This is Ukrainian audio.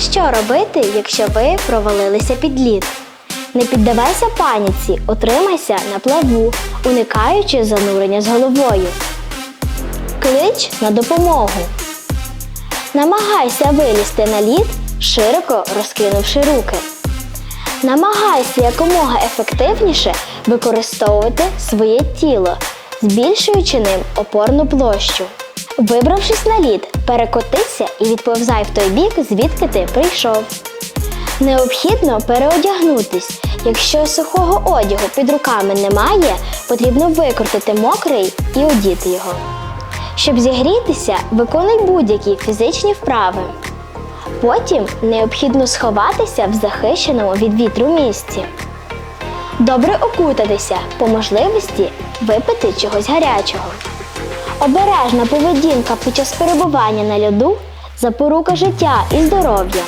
Що робити, якщо ви провалилися під лід? Не піддавайся паніці, утримайся на плаву, уникаючи занурення з головою. Клич на допомогу. Намагайся вилізти на лід, широко розкинувши руки. Намагайся якомога ефективніше використовувати своє тіло, збільшуючи ним опорну площу. Вибравшись на лід, перекотися і відповзай в той бік, звідки ти прийшов. Необхідно переодягнутись. Якщо сухого одягу під руками немає, потрібно викрутити мокрий і одіти його. Щоб зігрітися, виконуй будь-які фізичні вправи. Потім необхідно сховатися в захищеному від вітру місці. Добре окутатися, по можливості випити чогось гарячого. Обережна поведінка під час перебування на льоду запорука життя і здоров'я.